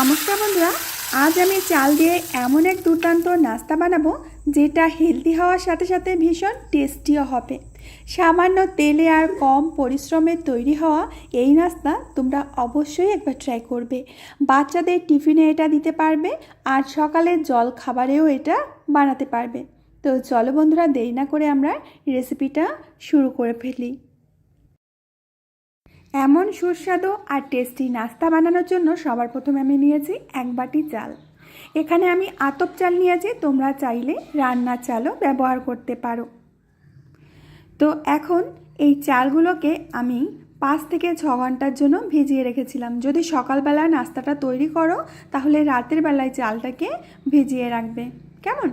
নমস্কার বন্ধুরা, আজ আমি চাল দিয়ে এমন এক দুর্দান্ত নাস্তা বানাবো যেটা হেলদি হওয়ার সাথে সাথে ভীষণ টেস্টিও হবে। সামান্য তেলে আর কম পরিশ্রমে তৈরি হওয়া এই নাস্তা তোমরা অবশ্যই একবার ট্রাই করবে। বাচ্চাদের টিফিনে এটা দিতে পারবে আর সকালের জল খাবারেও এটা বানাতে পারবে। তো চলো বন্ধুরা, দেরি না করে আমরা রেসিপিটা শুরু করে ফেলি। এমন সুস্বাদু আর টেস্টি নাস্তা বানানোর জন্য সবার প্রথমে আমি নিয়েছি এক বাটি চাল। এখানে আমি আতপ চাল নিয়েছি, তোমরা চাইলে রান্নার চালও ব্যবহার করতে পারো। তো এখন এই চালগুলোকে আমি পাঁচ থেকে ছ ঘণ্টার জন্য ভিজিয়ে রেখেছিলাম। যদি সকালবেলা নাস্তাটা তৈরি করো, তাহলে রাতের বেলায় চালটাকে ভিজিয়ে রাখবে। কেমন?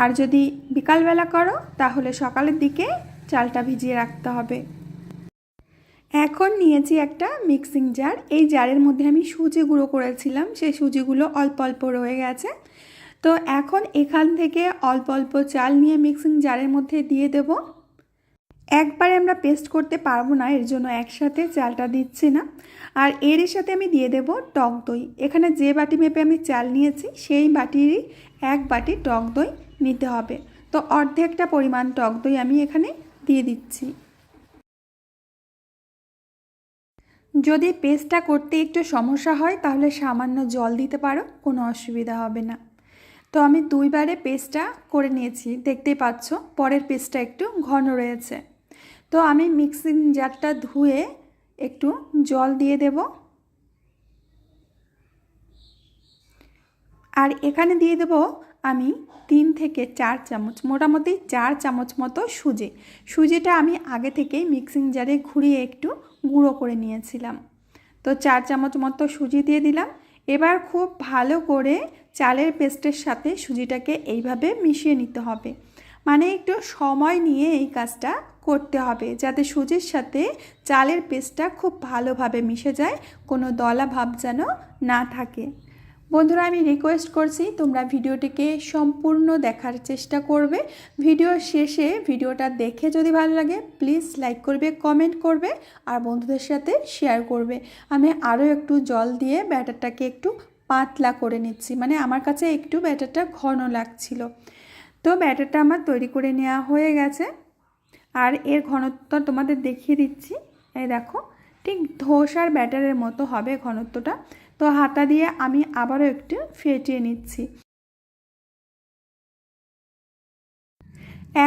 আর যদি বিকালবেলা করো, তাহলে সকালের দিকে চালটা ভিজিয়ে রাখতে হবে। এখন নিয়েছি একটা মিক্সিং জার এই জারের মধ্যে আমি সুজি গুঁড়ো করেছিলাম, সেই সুজিগুলো অল্প অল্প রয়ে গেছে। তো এখন এখান থেকে অল্প অল্প চাল নিয়ে মিক্সিং জারের মধ্যে দিয়ে দেব। একবারে আমরা পেস্ট করতে পারব না, এর জন্য একসাথে চালটা দিচ্ছি না। আর এর সাথে আমি দিয়ে দেব টক দই। এখানে যে বাটি মেপে আমি চাল নিয়েছি, সেই বাটিরই এক বাটি টক দই নিতে হবে। তো অর্ধেকটা পরিমাণ টক দই আমি এখানে দিয়ে দিচ্ছি। যদি পেস্টটা করতে একটু সমস্যা হয়, তাহলে সামান্য জল দিতে পারো, কোনো অসুবিধা হবে না। তো আমি দুইবারে পেস্টটা করে নিয়েছি, দেখতেই পাচ্ছ, পরের পেস্টটা একটু ঘন রয়েছে। তো আমি মিক্সিং জারটা ধুয়ে একটু জল দিয়ে দেব। আর এখানে দিয়ে দেব আমি তিন থেকে চার চামচ, মোটামুটি চার চামচ মতো সুজি। সুজিটা আমি আগে থেকেই মিক্সিং জারে ঘুরিয়ে একটু গুঁড়ো করে নিয়েছিলাম। তো চার চামচ মতো সুজি দিয়ে দিলাম। এবার খুব ভালো করে চালের পেস্টের সাথে সুজিটাকে এইভাবে মিশিয়ে নিতে হবে। মানে একটু সময় নিয়ে এই কাজটা করতে হবে, যাতে সুজির সাথে চালের পেস্টটা খুব ভালোভাবে মিশে যায়, কোনো দলা ভাব যেন না থাকে। বন্ধুরা, আমি রিকোয়েস্ট করছি তোমরা ভিডিওটিকে সম্পূর্ণ দেখার চেষ্টা করবে। ভিডিও শেষে ভিডিওটা দেখে যদি ভালো লাগে প্লিজ লাইক করবে কমেন্ট করবে আর বন্ধুদের সাথে শেয়ার করবে। আমি আরও একটু জল দিয়ে ব্যাটারটাকে একটু পাতলা করে নিচ্ছি মানে আমার কাছে একটু ব্যাটারটা ঘন লাগছিল। তো ব্যাটারটা আমার তৈরি করে নেওয়া হয়ে গেছে। আর এর ঘনত্ব তোমাদের দেখিয়ে দিচ্ছি। এই দেখো, ঠিক ধোসার ব্যাটারের মতো হবে ঘনত্বটা। তো হাতা দিয়ে আমি আবারও একটু ফেটিয়ে নিচ্ছি।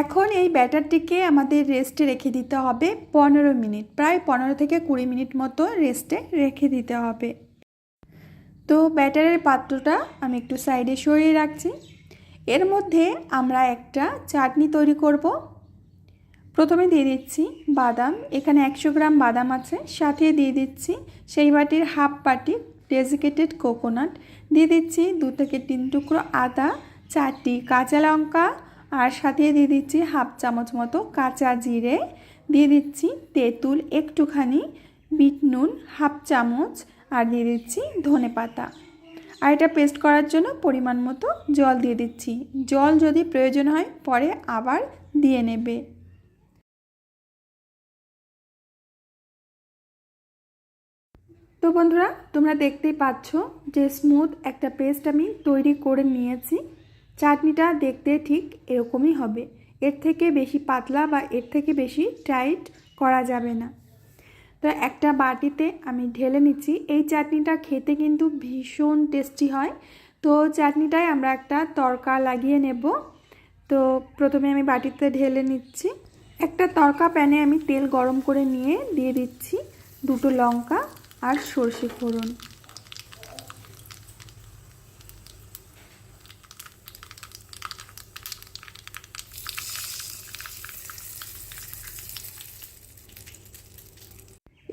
এখন এই ব্যাটারটিকে আমাদের রেস্টে রেখে দিতে হবে পনেরো মিনিট, প্রায় পনেরো থেকে কুড়ি মিনিট মতো রেস্টে রেখে দিতে হবে। তো ব্যাটারের পাত্রটা আমি একটু সাইডে সরিয়ে রাখছি। এর মধ্যে আমরা একটা চাটনি তৈরি করব। প্রথমে দিয়ে দিচ্ছি বাদাম, এখানে একশো গ্রাম বাদাম আছে, সাথে দিয়ে দিচ্ছি সেই বাটির হাফ বাটি ডেজিকেটেড কোকোনাট। দিয়ে দিচ্ছি দু থেকে তিন টুকরো আদা, চারটি কাঁচা লঙ্কা, আর সাথে দিয়ে দিচ্ছি হাফ চামচ মতো কাঁচা জিরে। দিয়ে দিচ্ছি তেঁতুল একটুখানি, বিট নুন হাফ চামচ, আর দিয়ে দিচ্ছি ধনে পাতা। আর এটা পেস্ট করার জন্য পরিমাণ মতো জল দিয়ে দিচ্ছি। জল যদি প্রয়োজন হয় পরে আবার দিয়ে নেবে। তো বন্ধুরা, তোমরা দেখতেই পাচ্ছ যে স্মুথ একটা পেস্ট আমি তৈরি করে নিয়েছি। চাটনিটা দেখতে ঠিক এরকমই হবে। এর থেকে বেশি পাতলা বা এর থেকে বেশি টাইট করা যাবে না। তো একটা বাটিতে আমি ঢেলে নিচ্ছি। এই চাটনিটা খেতে কিন্তু ভীষণ টেস্টি হয়। তো চাটনিটায় আমরা একটা তরকা লাগিয়ে নেব। তো প্রথমে আমি বাটিতে ঢেলে নিচ্ছি। একটা তরকা প্যানে আমি তেল গরম করে নিয়ে দিয়ে দিচ্ছি দুটো লঙ্কা। আর সর্ষে ফোড়ন।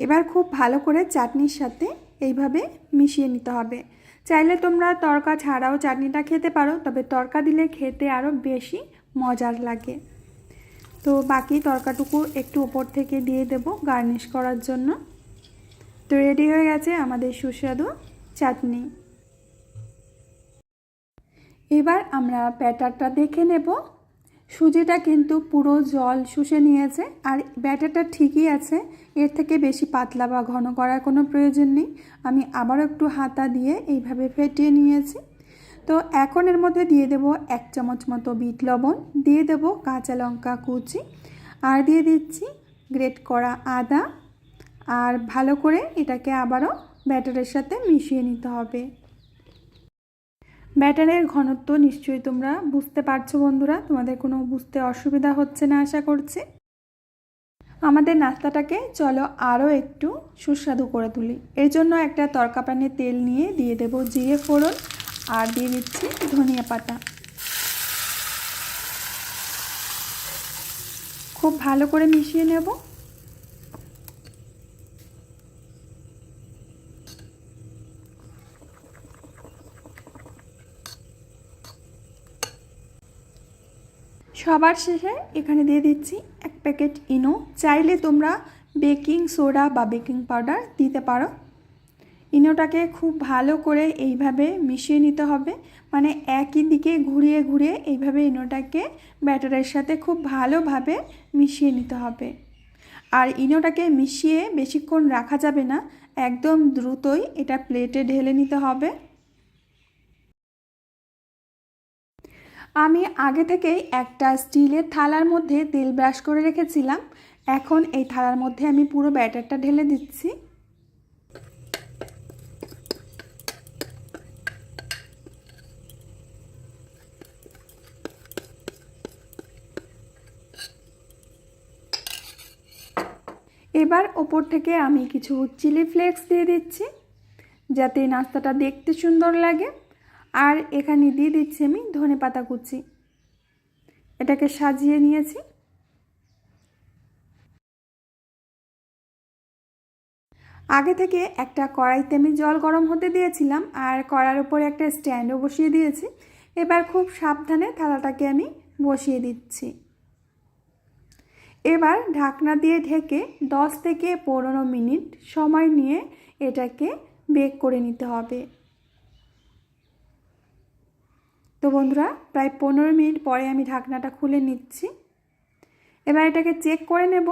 এবার খুব ভালো করে চাটনির সাথে এইভাবে মিশিয়ে নিতে হবে। চাইলে তোমরা তরকা ছাড়াও চাটনিটা খেতে পারো, তবে তরকা দিলে খেতে আরও বেশি মজার লাগে। তো বাকি তরকাটুকু একটু ওপর থেকে দিয়ে দেব গার্নিশ করার জন্য। তো রেডি হয়ে গেছে আমাদের সুস্বাদু চাটনি। এবার আমরা ব্যাটারটা দেখে নেব। সুজিটা কিন্তু পুরো জল শুষে নিয়েছে আর ব্যাটারটা ঠিকই আছে। এর থেকে বেশি পাতলা বা ঘন করার কোনো প্রয়োজন নেই। আমি আবারও একটু হাতা দিয়ে এইভাবে ফেটিয়ে নিয়েছি। তো এখন এর মধ্যে দিয়ে দেব এক চামচ মতো বিট লবণ, দিয়ে দেব কাঁচা লঙ্কা কুচি, আর দিয়ে দিচ্ছি গ্রেট করা আদা আর ভালো করে এটাকে আবারও ব্যাটারের সাথে মিশিয়ে নিতে হবে। ব্যাটারের ঘনত্ব নিশ্চয়ই তোমরা বুঝতে পারছ বন্ধুরা, তোমাদের কোনো বুঝতে অসুবিধা হচ্ছে না আশা করছি। আমাদের নাস্তাটাকে চলো আরও একটু সুস্বাদু করে তুলি। এর জন্য একটা তরকা প্যানে তেল নিয়ে দিয়ে দেব জিরে ফোড়ন আর দিয়ে দিচ্ছি ধনিয়া পাতা। খুব ভালো করে মিশিয়ে নেব। সবার শেষে এখানে দিয়ে দিচ্ছি এক প্যাকেট ইনো। চাইলে তোমরা বেকিং সোডা বা বেকিং পাউডার দিতে পারো। ইনোটাকে খুব ভালো করে এইভাবে মিশিয়ে নিতে হবে। মানে একই দিকে ঘুরিয়ে ঘুরিয়ে এইভাবে ইনোটাকে ব্যাটারের সাথে খুব ভালোভাবে মিশিয়ে নিতে হবে। আর ইনোটাকে মিশিয়ে বেশিক্ষণ রাখা যাবে না। একদম দ্রুতই এটা প্লেটে ঢেলে নিতে হবে। আমি আগে থেকেই একটা স্টিলের থালার মধ্যে তেল ব্রাশ করে রেখেছিলাম। এখন এই থালার মধ্যে আমি পুরো ব্যাটারটা ঢেলে দিচ্ছি। এবার ওপর থেকে আমি কিছু চিলি ফ্লেক্স দিয়ে দিচ্ছি, যাতে নাস্তাটা দেখতে সুন্দর লাগে। আর এখানে দিয়ে দিচ্ছি আমি ধনে পাতা কুচি। এটাকে সাজিয়ে নিয়েছি। আগে থেকে একটা কড়াইতে আমি জল গরম হতে দিয়েছিলাম আর কড়ার উপরে একটা স্ট্যান্ডও বসিয়ে দিয়েছি। এবার খুব সাবধানে থালাটাকে আমি বসিয়ে দিচ্ছি। এবার ঢাকনা দিয়ে ঢেকে 10 থেকে পনেরো মিনিট সময় নিয়ে এটাকে বেক করে নিতে হবে। তো বন্ধুরা, প্রায় পনেরো মিনিট পরে আমি ঢাকনাটা খুলে নিচ্ছি। এবার এটাকে চেক করে নেব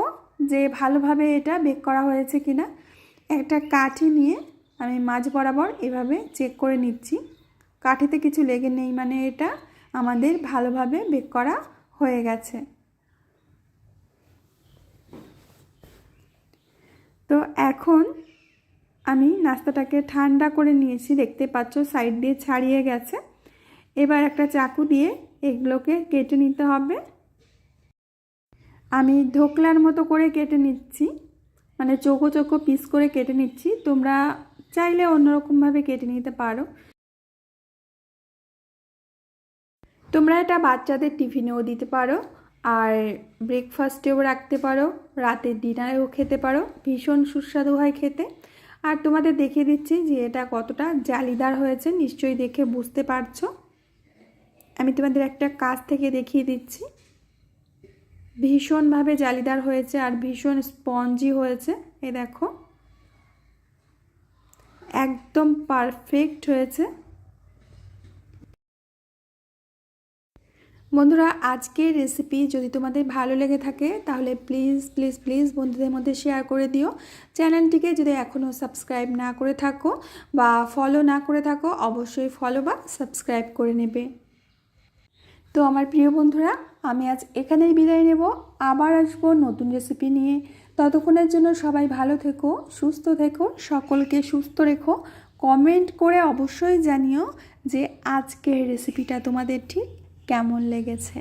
যে ভালোভাবে এটা বেক করা হয়েছে কি না একটা কাঠি নিয়ে আমি মাঝ বরাবর এভাবে চেক করে নিচ্ছি। কাঠিতে কিছু লেগে নেই মানে এটা আমাদের ভালোভাবে বেক করা হয়ে গেছে। তো এখন আমি নাস্তাটাকে ঠান্ডা করে নিয়েছি, দেখতে পাচ্ছ সাইড দিয়ে ছাড়িয়ে গেছে। এবার একটা চাকু দিয়ে এগুলোকে কেটে নিতে হবে। আমি ধোকলার মতো করে কেটে নিচ্ছি মানে চোখো চোখো পিস করে কেটে নিচ্ছি। তোমরা চাইলে অন্যরকমভাবে কেটে নিতে পারো। তোমরা এটা বাচ্চাদের টিফিনেও দিতে পারো, আর ব্রেকফাস্টেও রাখতে পারো, রাতের ডিনারেও খেতে পারো, ভীষণ সুস্বাদু হয় খেতে। আর তোমাদের দেখিয়ে দিচ্ছি যে এটা কতটা জালিদার হয়েছে, নিশ্চয়ই দেখে বুঝতে পারছ। আমি তোমাদের একটা কাজ থেকে দেখিয়ে দিচ্ছি। ভীষণভাবে জালিদার হয়েছে আর ভীষণ স্পঞ্জি হয়েছে। এই দেখো। একদম পারফেক্ট হয়েছে। বন্ধুরা, আজকের রেসিপি যদি তোমাদের ভালো লেগে থাকে, তাহলে প্লিজ প্লিজ প্লিজ বন্ধুদের মধ্যে শেয়ার করে দিও। চ্যানেলটিকে যদি এখনও সাবস্ক্রাইব না করে থাকো বা ফলো না করে থাকো, অবশ্যই ফলো বা সাবস্ক্রাইব করে নেবে। তো আমার প্রিয় বন্ধুরা, আমি আজ এখানেই বিদায় নেব। আবার আসব নতুন রেসিপি নিয়ে। ততক্ষণের জন্য সবাই ভালো থেকো, সুস্থ থেকো, সকলকে সুস্থ রেখো। কমেন্ট করে অবশ্যই জানিও যে আজকের রেসিপিটা তোমাদের ঠিক কেমন লেগেছে।